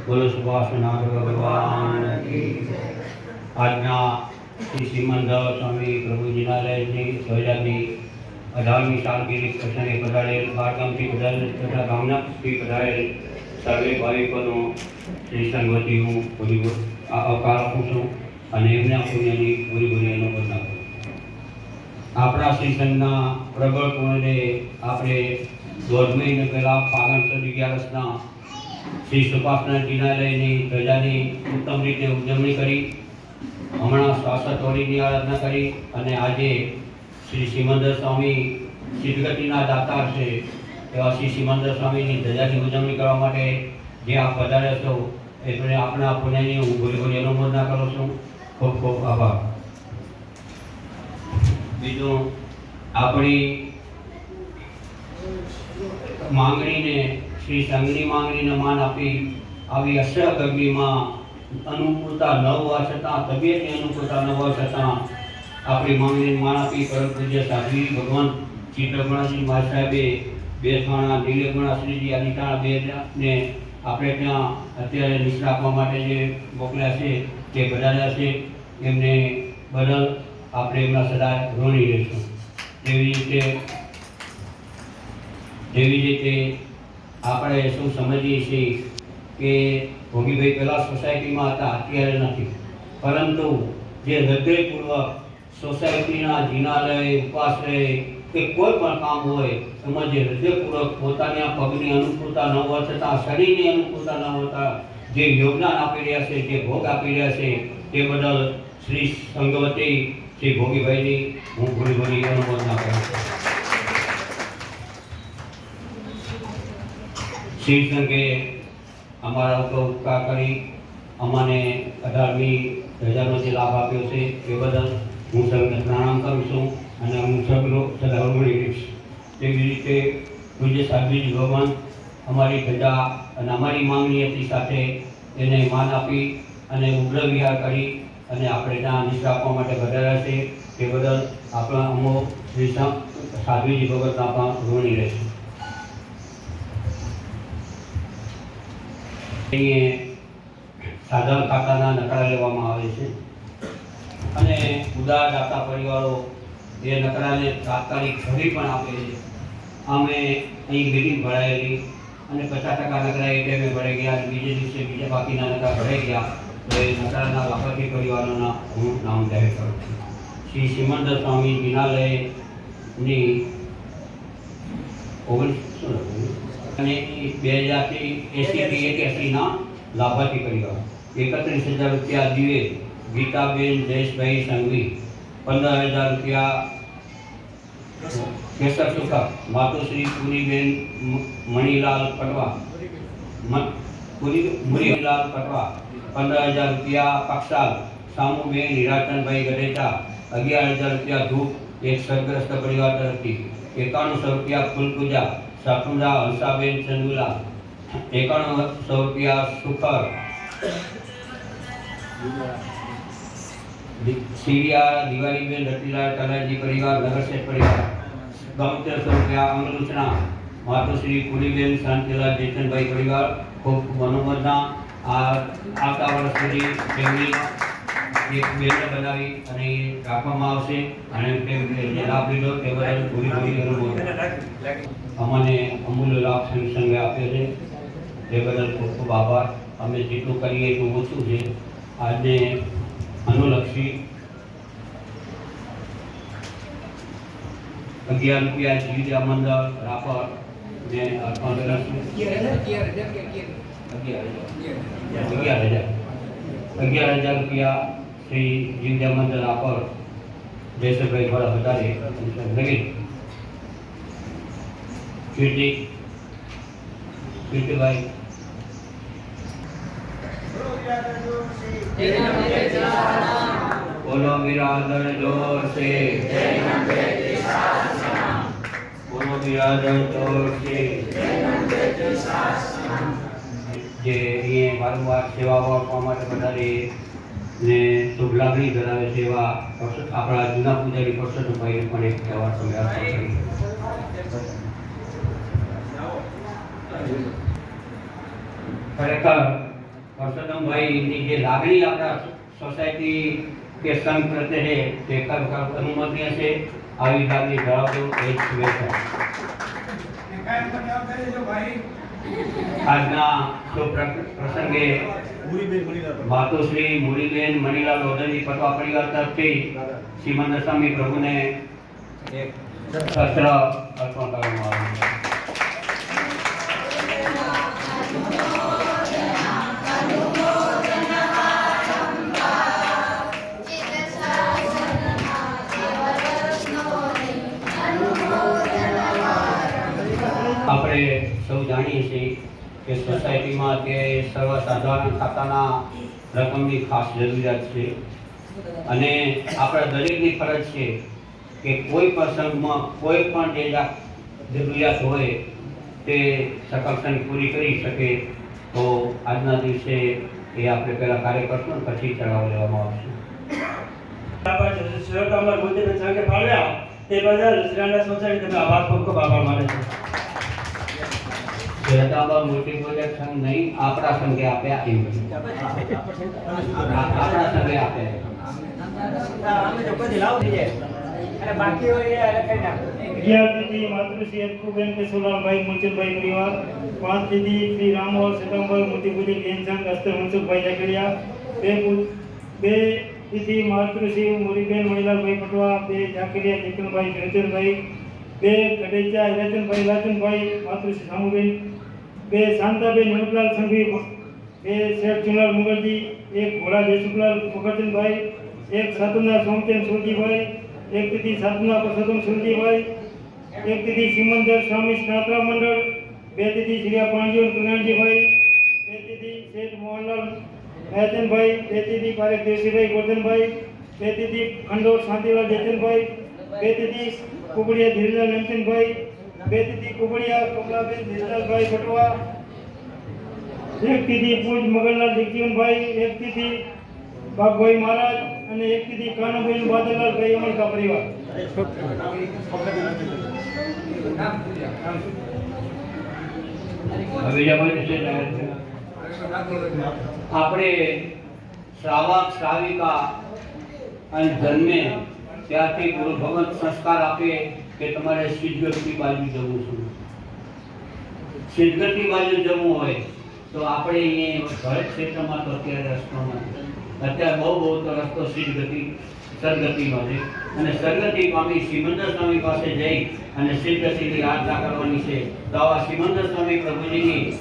બોલો સુભાષનાથ ભગવાન આજના શ્રી શ્રીમંત સ્વામી પ્રભુજીના લયની હજારની અઢારમી સાલગીરી પ્રસંગે પધારેલ બારગામથી પધારેલ તથા ગામના શ્રી પધારેલ સર્વે ભાવિકોનો શ્રી સંગવતી હું પૂરી આવકાર આપું છું અને એમના પુણ્યની પૂરી અનુમોદના કરું આપણા શ્રી સંઘના પ્રબળ પુણ્યને આપણે દોઢ મહિને પહેલાં ફાગણ સુદ અગિયારસના શ્રી સુભાષના જિનાલયની ધજાની ઉત્તમ રીતે ઉજવણી કરી, હમણાં શ્વાસતોડીની આરાધના કરી અને આજે શ્રી સિમંદર સ્વામી સિદ્ધગતિના દાતા છે, એવા શ્રી સિમંદર સ્વામીની ધજાની ઉજવણી કરવા માટે જે આપ પધાર્યા છો એટલે આપણા પુણ્યની હું ભૂલી ભૂલી અનુમોદના કરું છું. ખૂબ ખૂબ આભાર. બીજું, આપણી માંગણીને શ્રી સંઘની માંગણીને માન આપી આવી અસર ગરમીમાં અનુકૂળતા ન હોવા છતાં, તબિયતની અનુકૂળતા ન હોવા છતાં આપણી માંગણીને માન આપી પરમ પૂજ્ય સાધ્વી ભગવાન ચિત્રગુણાજી મહારાજ સાહેબે બે થાણા નીલગુણા શ્રીજી આદિતાણા બે ને આપણે ત્યાં અત્યારે નિષ્ઠા આપવા માટે જે મોકલ્યા છે તે બધાયા છે. એમને બદલ આપણે એમના સદાય ઋણી રહીશું. એવી રીતે જેવી રીતે આપણે શું સમજીએ છીએ કે ભોગીભાઈ પહેલાં સોસાયટીમાં હતા, અત્યારે નથી. પરંતુ જે હૃદયપૂર્વક સોસાયટીના જીનાલય, ઉપાશ્રય કે કોઈ પણ કામ હોય, એમાં જે હૃદયપૂર્વક પોતાની આ પગની અનુકૂળતા ન હોવા છતાં, શરીરની અનુકૂળતા ન હોતા જે યોગદાન આપી રહ્યા છે, જે ભોગ આપી રહ્યા છે, તે બદલ શ્રી સંગવતી શ્રી ભોગીભાઈની હું ભૂલી ભૂલી અનુમોદના કરું છું. શ્રી સંઘે અમારા ઉપર ઉપકાર કરી અમને અઢારમી રજાનો જે લાભ આપ્યો છે એ બદલ હું સૌને પ્રણામ કરું છું અને હું સૌનો સદાવરમણી રહીશ તેવી રીતે પૂજ્ય સાધ્વીજી ભગવાન અમારી ધજા અને અમારી માંગણી હતી સાથે એને માન આપી અને ઉગ્ર વિહાર કરી અને આપણે ત્યાં નિષ્ઠા આપવા માટે વધાર્યા છે. તે બદલ આપણા અમો શ્રી સાધ્વીજી ભગતના પણ ઋણી રહેશું. અહીં સાધન ખાતાના નકરા લેવામાં આવે છે. અને ઉદાર દાતા પરિવારો એ નકરાને તાત્કાલિક ભરી પણ આપે છે. અમે અહીં મિટિંગ ભરાયેલી અને પચાસ ટકા નકરા એ ટાઈમે ભરાઈ ગયા બીજે દિવસે બીજા બાકીના નકરા ભરાઈ ગયા. તો એ નકરાના લાભાર્થી પરિવારોના હું નામ જાહેર કરું છું. શ્રી સિમંદર સ્વામી જિનાલયની ઓગણીસો અને બે હજારથી એંસીથી એક્યાસીના લાભાર્થી પરિવાર એકત્રીસ હજાર રૂપિયા દિવે ગીતાબેન જયેશભાઈ સંઘવી પંદર હજાર રૂપિયા કેસર સુખા માતુશ્રી પુરીબેન મ- મણિલાલ પટવા મ- પુરી- મુરીલાલ પટવા પંદર હજાર રૂપિયા પક્ષાલ સામુબેન હિરાચંદભાઈ ગઢેચા અગિયાર હજાર રૂપિયા ધૂપ એક સરગ્રસ્ત પરિવાર તરફથી એકાણુંસો રૂપિયા ફૂલપૂજા શાકુંડા હંસાબેન ચંદુલા, એકાણુંસો રૂપિયા સુખર સિરિયા દિવાળીબેન, રતિલાલ કલાજી પરિવાર, નગરસેઠ પરિવાર બોતેરસો રૂપિયા અંગલુચના માતુશ્રી કુલીબેન શાંતિલાલ જેતનભાઈ પરિવાર, ખૂબ અનુમોદના. આ આવતા વર્ષ સુધી તેમની એક બેનર બનાવી અને એ રાખવામાં આવશે અને લાભ લીધો તે બદલ પૂરી પૂરી અનુમોદના અમને અમૂલ્ય લાભ સંઘ આપ્યો છે. તે બદલ ખૂબ ખૂબ આભાર. અમે જેટલું કરીએ એટલું ઓછું છે. આજે અનુલક્ષી અગિયાર રૂપિયા જીવ મંડળ રાપર ને અર્પણ કરીશું અગિયાર હજાર. અગિયાર હજાર રૂપિયા શ્રી જીવજા મંડળ રાપર જયસરભાઈ દ્વારા વધારે લગી કીર્તિ કીર્તિભાઈ બોલો બિરાદર જોર છે બોલો બિરાદર જોર છે જે અહીંયા વારંવાર સેવાઓ આપવા માટે વધારે ને શુભ લાગણી ધરાવે છે એવા પરસો- આપણા જૂના પૂજારી પરસોત્તમભાઈને પણ એક કહેવા તમે અર્પણ કરી ખરેખર પરસોત્તમભાઈની જે લાગણી આપણા સોસાયટી કે સંઘ પ્રત્યે છે, તે ખરેખર અનુમોદનીય છે. આવી લાગણી ધરાવતો એ જ શુભેચ્છા આજના પ્ર- પ્રસંગે માતુશ્રી મુરીબેન મણીલાલ ઓદરી પટવા પરિવાર તરફથી શ્રીમંત સ્વામી પ્રભુને એક શસ્ત્ર અર્પણ કરવામાં કે સોસાયટીમાં કે સર્વસાધારણ ખાતાના રકમની ખાસ જરૂરિયાત છે. અને આપણા દરેકની ફરજ છે કે કોઈ પ્રસંગમાં કોઈ પણ જે જરૂરિયાત હોય તે સકલ્સન પૂરી કરી શકે. તો આજના દિવસે એ આપણે પહેલાં કાર્ય કરશું પછી ચડાવ લેવામાં આવશે. આપણે શિરોકામમાં મોતીબેન સંઘે ફાળવ્યા. તે બદલ શ્રીરામદાસ સોસાયટી તમને આભાર ખૂબ ખૂબ આભાર માને છે. જગદાંબા મોટી પ્રોજેક્ટ સંઘ નહીં આપણા સંઘે આપ્યા એમ આપણા સંઘે આપ્યા અગિયાર દીદી માતૃશ્રી અટકુબેન પરિવાર પાંચ દીદી શ્રી મનસુખભાઈ જાકડિયા બે બે દીદી માતૃશ્રી મુરીબેન મણીલાલભાઈ પટવા બે જાકડિયા ચેતનભાઈ વિરચનભાઈ બે ગડેચા હિરાચંદભાઈ લાચનભાઈ માતૃશ્રી સામુબેન બે શાંતાબેન હિમતલાલ સંઘવી, બે શેઠ ચુનાલ મુગલજી એક ભોળા જયસુખલાલ મુખર્જનભાઈ એક સાધુના સોમચંદ સુરજીભાઈ, એક તિથિ સાધુના પરસોત્તમ સુરજીભાઈ, એક તિથિ સિમંદર સ્વામી સ્નાત્રા મંડળ, બે તિથિ શ્રીયા પાણજીવન કલ્યાણજીભાઈ, બે તિથિ શેઠ મોહનલાલ મહેતનભાઈ બે તિથિ પારેખ દેવસીભાઈ ગોર્ધનભાઈ, બે તિથિ ખંડોર શાંતિલાલ જેતનભાઈ બે તિથિ કુકડિયા ધીરલાલ નમચંદભાઈ બે દીદી કુકડિયા કમલાબેન ધીરલાલભાઈ ભટવા એક દીદી પૂજ મગનલાલ એક દીદી બાપભાઈ મહારાજ અને એક કાનુભાઈ બાદલાલ ભાઈ અમલકા પરિવાર? આપણે શ્રાવક, શ્રાવિકા અને જન્મે ત્યારથી ગુરુ ભગવત સંસ્કાર આપે કે તમારે સિદ્ધગતિ બાજુ જવું છે. સિદ્ધગતિ બાજુ જવું હોય તો આપણે અહીંયા ક્ષેત્રમાં તો અત્યારે રસ્તો અત્યારે બહુ બહુ તો રસ્તો સિદ્ધગતિ સદગતિનો છે. અને સદગતિ પામી સિમંદર સ્વામી પાસે જઈ અને સિદ્ધગતિની આરાધના કરવાની છે. તો આવા સિમંદર સ્વામી પ્રભુજીની